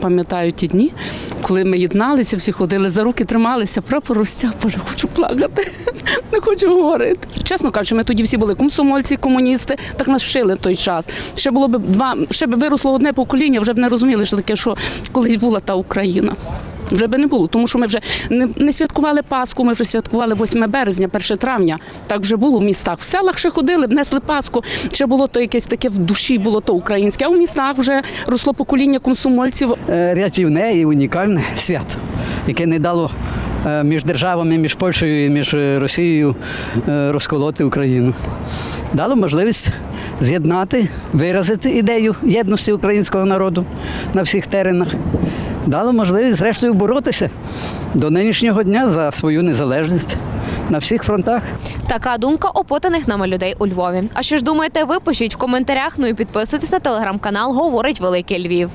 Пам'ятаю ті дні, коли ми єдналися, всі ходили за руки, трималися, прапор розтяг, хочу плакати, не хочу говорити. Чесно кажучи, ми тоді всі були комсомольці, комуністи, так нас вчили в той час. Ще було б два, ще б виросло одне покоління, вже б не розуміли, що таке, що колись була та Україна. Вже би не було, тому що ми вже не, не святкували Пасху, ми вже святкували 8 березня, 1 травня. Так вже було в містах. В селах ще ходили, несли Пасху. Ще було то якесь таке в душі, було то українське. А в містах вже росло покоління комсомольців. Е, рятівне і унікальне свято, яке не дало е, між державами, між Польщею і між е, Росією розколоти Україну. Дало можливість з'єднати, виразити ідею єдності українського народу на всіх теренах. Дало можливість, зрештою, боротися до нинішнього дня за свою незалежність на всіх фронтах. Така думка опотаних нами людей у Львові. А що ж думаєте ви? Пишіть в коментарях. Ну і підписуйтесь на телеграм-канал Говорить Великий Львів.